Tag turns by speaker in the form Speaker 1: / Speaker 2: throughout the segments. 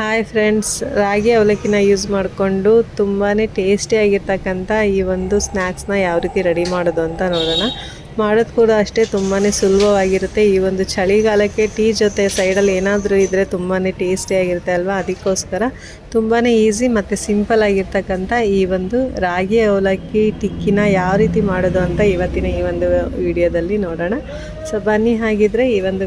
Speaker 1: Hi friends ರಾಗಿ ಅವಲಕ್ಕಿನ use ಮಾಡಿಕೊಂಡು ತುಂಬಾ ಟೇಸ್ಟಿಯಾಗಿರ್ತಕ್ಕಂಥ ಈ ಒಂದು ಸ್ನ್ಯಾಕ್ಸ್ನ ಯಾವ ರೀತಿ ರೆಡಿ ಮಾಡೋದು ಅಂತ ನೋಡೋಣ. ಮಾಡೋದು ಕೂಡ ಅಷ್ಟೇ ತುಂಬಾ ಸುಲಭವಾಗಿರುತ್ತೆ. ಈ ಒಂದು ಚಳಿಗಾಲಕ್ಕೆ ಟೀ ಜೊತೆ ಸೈಡಲ್ಲಿ ಏನಾದರೂ ಇದ್ದರೆ ತುಂಬಾ ಟೇಸ್ಟಿಯಾಗಿರುತ್ತೆ ಅಲ್ವಾ? ಅದಕ್ಕೋಸ್ಕರ ತುಂಬಾ ಈಸಿ ಮತ್ತು ಸಿಂಪಲ್ ಆಗಿರ್ತಕ್ಕಂಥ ಈ ಒಂದು ರಾಗಿ ಅವಲಕ್ಕಿ ಟಿಕ್ಕಿನ ಯಾವ ರೀತಿ ಮಾಡೋದು ಅಂತ ಇವತ್ತಿನ ಈ ಒಂದು ವಿಡಿಯೋದಲ್ಲಿ ನೋಡೋಣ. ಸೊ ಬನ್ನಿ ಹಾಗಿದ್ರೆ ಈ ಒಂದು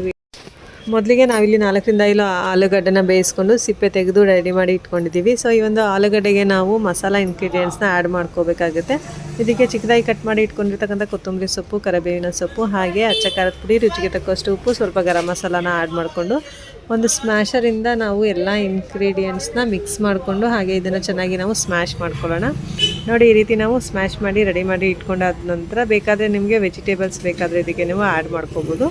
Speaker 1: ಮೊದಲಿಗೆ ನಾವಿಲ್ಲಿ ನಾಲ್ಕರಿಂದ ಐದು ಆಲೂಗಡ್ಡೆನ ಬೇಯಿಸ್ಕೊಂಡು ಸಿಪ್ಪೆ ತೆಗೆದು ರೆಡಿ ಮಾಡಿ ಇಟ್ಕೊಂಡಿದ್ದೀವಿ. ಸೊ ಈ ಒಂದು ಆಲೂಗಡ್ಡೆಗೆ ನಾವು ಮಸಾಲ ಇಂಗ್ರೀಡಿಯೆಂಟ್ಸ್ನ ಆ್ಯಡ್ ಮಾಡ್ಕೋಬೇಕಾಗುತ್ತೆ. ಇದಕ್ಕೆ ಚಿಕ್ಕದಾಗಿ ಕಟ್ ಮಾಡಿ ಇಟ್ಕೊಂಡಿರ್ತಕ್ಕಂಥ ಕೊತ್ತಂಬರಿ ಸೊಪ್ಪು, ಕರಿಬೇವಿನ ಸೊಪ್ಪು ಹಾಗೆ ಅಚ್ಚ ಖಾರದ ಪುಡಿ, ರುಚಿಗೆ ತಕ್ಕಷ್ಟು ಉಪ್ಪು, ಸ್ವಲ್ಪ ಗರಂ ಮಸಾಲಾನ ಆ್ಯಡ್ ಮಾಡಿಕೊಂಡು ಒಂದು ಸ್ಮ್ಯಾಷರಿಂದ ನಾವು ಎಲ್ಲ ಇಂಗ್ರೀಡಿಯೆಂಟ್ಸ್ನ ಮಿಕ್ಸ್ ಮಾಡಿಕೊಂಡು ಹಾಗೆ ಇದನ್ನು ಚೆನ್ನಾಗಿ ನಾವು ಸ್ಮ್ಯಾಶ್ ಮಾಡ್ಕೊಳ್ಳೋಣ. ನೋಡಿ, ಈ ರೀತಿ ನಾವು ಸ್ಮ್ಯಾಶ್ ಮಾಡಿ ರೆಡಿ ಮಾಡಿ ಇಟ್ಕೊಂಡಾದ ನಂತರ ಬೇಕಾದರೆ ನಿಮಗೆ ವೆಜಿಟೇಬಲ್ಸ್ ಬೇಕಾದರೆ ಇದಕ್ಕೆ ನೀವು ಆ್ಯಡ್ ಮಾಡ್ಕೋಬೋದು.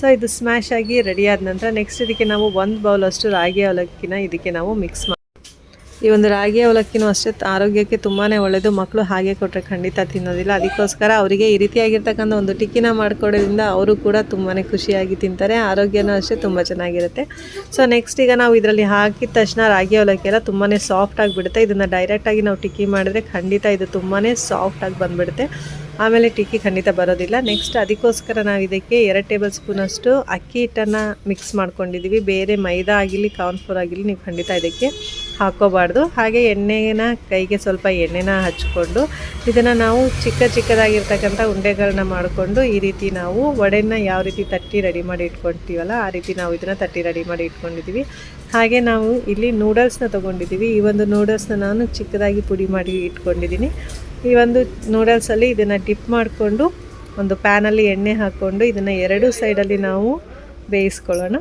Speaker 1: ಸೊ ಇದು ಸ್ಮ್ಯಾಶ್ ಆಗಿ ರೆಡಿ ಆದ ನಂತರ ನೆಕ್ಸ್ಟ್ ಇದಕ್ಕೆ ನಾವು ಒಂದು ಬೌಲ್ ಅಷ್ಟು ರಾಗಿ ಅವಲಕ್ಕಿನ ಇದಕ್ಕೆ ನಾವು ಮಿಕ್ಸ್ ಮಾಡಿ ಈ ಒಂದು ರಾಗಿ ಅವಲಕ್ಕಿನೂ ಅಷ್ಟೇ ಆರೋಗ್ಯಕ್ಕೆ ತುಂಬಾ ಒಳ್ಳೆಯದು ಮಕ್ಕಳು ಹಾಗೆ ಕೊಟ್ಟರೆ ಖಂಡಿತ ತಿನ್ನೋದಿಲ್ಲ. ಅದಕ್ಕೋಸ್ಕರ ಅವರಿಗೆ ಈ ರೀತಿಯಾಗಿರ್ತಕ್ಕಂಥ ಒಂದು ಟಿಕ್ಕಿನ ಮಾಡ್ಕೊಡೋದ್ರಿಂದ ಅವರು ಕೂಡ ತುಂಬಾ ಖುಷಿಯಾಗಿ ತಿಂತಾರೆ. ಆರೋಗ್ಯನೂ ಅಷ್ಟೇ ತುಂಬ ಚೆನ್ನಾಗಿರುತ್ತೆ. ಸೊ ನೆಕ್ಸ್ಟ್ ಈಗ ನಾವು ಇದರಲ್ಲಿ ಹಾಕಿದ ತಕ್ಷಣ ರಾಗಿ ಅವಲಕ್ಕಿ ಎಲ್ಲ ತುಂಬಾ ಸಾಫ್ಟ್ ಬಿಡುತ್ತೆ. ಇದನ್ನು ಡೈರೆಕ್ಟಾಗಿ ನಾವು ಟಿಕ್ಕಿ ಮಾಡಿದ್ರೆ ಖಂಡಿತ ಇದು ತುಂಬಾ ಸಾಫ್ಟಾಗಿ ಬಂದುಬಿಡುತ್ತೆ. ಆಮೇಲೆ ಟಿಕ್ಕಿ ಖಂಡಿತ ಬರೋದಿಲ್ಲ. ನೆಕ್ಸ್ಟ್ ಅದಕ್ಕೋಸ್ಕರ ನಾವು ಇದಕ್ಕೆ ಎರಡು ಟೇಬಲ್ ಸ್ಪೂನಷ್ಟು ಅಕ್ಕಿ ಹಿಟ್ಟನ್ನು ಮಿಕ್ಸ್ ಮಾಡ್ಕೊಂಡಿದ್ದೀವಿ ಬೇರೆ ಮೈದಾ ಆಗಿರಲಿ ಕಾರ್ನ್ಫ್ಲೋರ್ ಆಗಿರಲಿ ನೀವು ಖಂಡಿತ ಇದಕ್ಕೆ ಹಾಕೋಬಾರ್ದು ಹಾಗೆ ಎಣ್ಣೆನ ಕೈಗೆ ಸ್ವಲ್ಪ ಎಣ್ಣೆನ ಹಚ್ಕೊಂಡು ಇದನ್ನು ನಾವು ಚಿಕ್ಕ ಚಿಕ್ಕದಾಗಿರ್ತಕ್ಕಂಥ ಉಂಡೆಗಳನ್ನ ಮಾಡಿಕೊಂಡು ಈ ರೀತಿ ನಾವು ವಡೆನ ಯಾವ ರೀತಿ ತಟ್ಟಿ ರೆಡಿ ಮಾಡಿ ಇಟ್ಕೊಳ್ತೀವಲ್ಲ, ಆ ರೀತಿ ನಾವು ಇದನ್ನು ತಟ್ಟಿ ರೆಡಿ ಮಾಡಿ ಇಟ್ಕೊಂಡಿದ್ದೀವಿ ಹಾಗೆ ನಾವು ಇಲ್ಲಿ ನೂಡಲ್ಸ್ನ ತೊಗೊಂಡಿದ್ದೀವಿ ಈ ಒಂದು ನೂಡಲ್ಸ್ನ ನಾನು ಚಿಕ್ಕದಾಗಿ ಪುಡಿ ಮಾಡಿ ಇಟ್ಕೊಂಡಿದ್ದೀನಿ ಈ ಒಂದು ನೂಡಲ್ಸಲ್ಲಿ ಇದನ್ನು ಡಿಪ್ ಮಾಡಿಕೊಂಡು ಒಂದು ಪ್ಯಾನಲ್ಲಿ ಎಣ್ಣೆ ಹಾಕ್ಕೊಂಡು ಇದನ್ನು ಎರಡೂ ಸೈಡಲ್ಲಿ ನಾವು ಬೇಯಿಸ್ಕೊಳ್ಳೋಣ.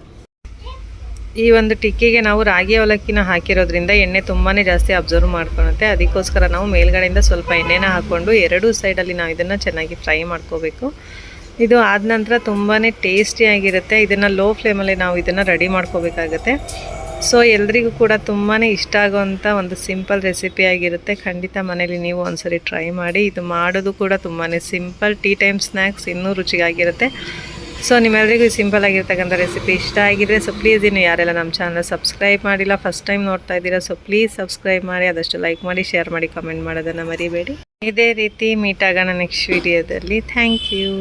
Speaker 1: ಈ ಒಂದು ಟಿಕ್ಕಿಗೆ ನಾವು ರಾಗಿ ಅವಲಕ್ಕಿನ ಹಾಕಿರೋದ್ರಿಂದ ಎಣ್ಣೆ ತುಂಬಾ ಜಾಸ್ತಿ ಅಬ್ಸರ್ವ್ ಮಾಡ್ಕೊಳತ್ತೆ. ಅದಕ್ಕೋಸ್ಕರ ನಾವು ಮೇಲ್ಗಡೆಯಿಂದ ಸ್ವಲ್ಪ ಎಣ್ಣೆನ ಹಾಕ್ಕೊಂಡು ಎರಡೂ ಸೈಡಲ್ಲಿ ನಾವು ಇದನ್ನು ಚೆನ್ನಾಗಿ ಫ್ರೈ ಮಾಡ್ಕೋಬೇಕು. ಇದು ಆದ ನಂತರ ತುಂಬಾ ಟೇಸ್ಟಿಯಾಗಿರುತ್ತೆ ಇದನ್ನು ಲೋ ಫ್ಲೇಮಲ್ಲಿ ನಾವು ಇದನ್ನು ರೆಡಿ ಮಾಡ್ಕೋಬೇಕಾಗತ್ತೆ. ಸೊ ಎಲ್ರಿಗೂ ಕೂಡ ತುಂಬಾ ಇಷ್ಟ ಆಗುವಂಥ ಒಂದು ಸಿಂಪಲ್ ರೆಸಿಪಿ ಆಗಿರುತ್ತೆ. ಖಂಡಿತ ಮನೇಲಿ ನೀವು ಒಂದ್ಸರಿ ಟ್ರೈ ಮಾಡಿ. ಇದು ಮಾಡೋದು ಕೂಡ ತುಂಬಾ ಸಿಂಪಲ್ ಟೀ ಟೈಮ್ ಸ್ನ್ಯಾಕ್ಸ್ ಇನ್ನೂ ರುಚಿಗಾಗಿರುತ್ತೆ. ಸೊ ನಿಮ್ಮೆಲ್ಲರಿಗೂ ಸಿಂಪಲ್ ಆಗಿರ್ತಕ್ಕಂಥ ರೆಸಿಪಿ ಇಷ್ಟ ಆಗಿದ್ರೆ ಸೊ ಪ್ಲೀಸ್ ಇನ್ನು ಯಾರೆಲ್ಲ ನಮ್ಮ ಚಾನಲ್ ಸಬ್ಸ್ಕ್ರೈಬ್ ಮಾಡಿಲ್ಲ ಫಸ್ಟ್ ಟೈಮ್ ನೋಡ್ತಾ ಇದ್ದೀರಾ ಸೊ ಪ್ಲೀಸ್ ಸಬ್ಸ್ಕ್ರೈಬ್ ಮಾಡಿ ಅದಷ್ಟು ಲೈಕ್ ಮಾಡಿ ಶೇರ್ ಮಾಡಿ ಕಮೆಂಟ್ ಮಾಡೋದನ್ನು ಮರಿಬೇಡಿ. ಇದೇ ರೀತಿ ಮೀಟ್ ಆಗೋಣ ನೆಕ್ಸ್ಟ್ ವಿಡಿಯೋದಲ್ಲಿ ಥ್ಯಾಂಕ್ ಯು